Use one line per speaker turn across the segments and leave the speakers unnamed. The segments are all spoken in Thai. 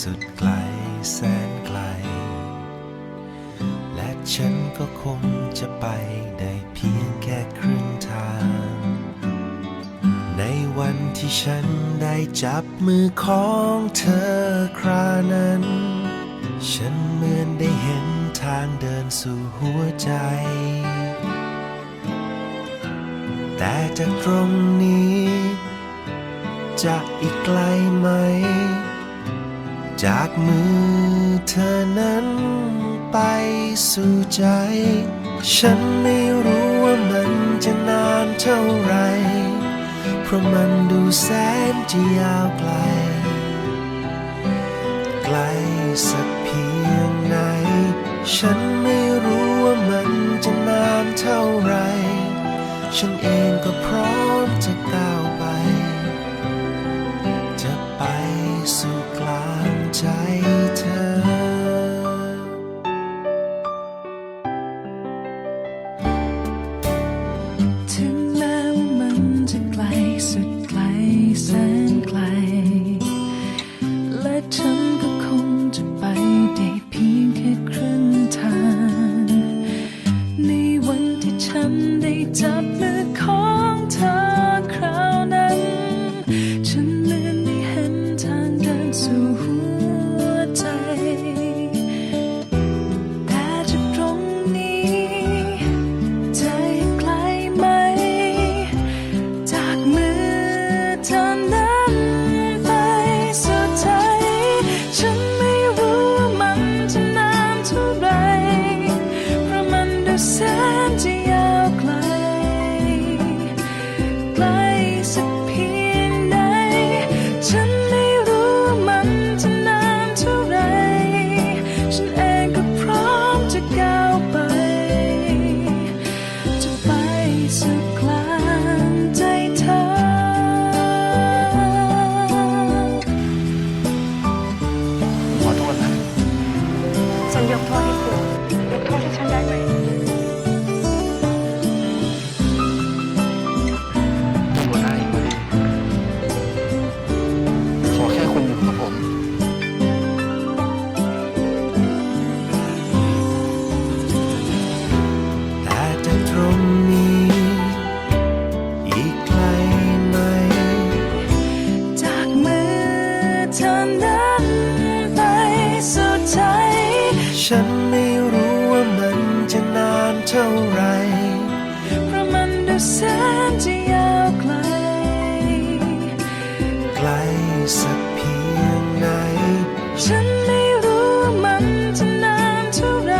สุดไกลแสนไกล และฉันก็คงจะไปได้เพียงแค่ครึ่งทาง ในวันที่ฉันได้จับมือของเธอครานั้น ฉันเหมือนได้เห็นทางเดินสู่หัวใจ แต่จากตรงนี้ จะอีกไกลไหม จากมือเธอนั้นไปสู่ใจ ฉันไม่รู้ว่ามันจะนานเท่าไร เพราะมันดูแสนจะยาวไกล ไกลสักเพียงไหน ฉันไม่รู้ว่ามันจะนานเท่าไร ฉันเองก็พร้อมจะก้าว สู่
ฉันไม่รู้ว่ามันจะนานเท่าไร เพราะมันดูแสนจะยาวไกล ไกลสักเพียงไหน ฉันไม่รู้มันจะนานเท่าไร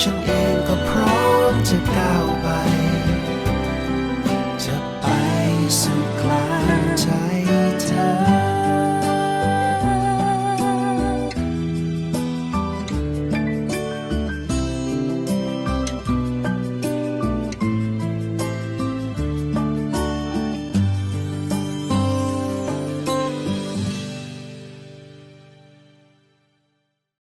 ฉันเองก็พร้อมจะก้าวไป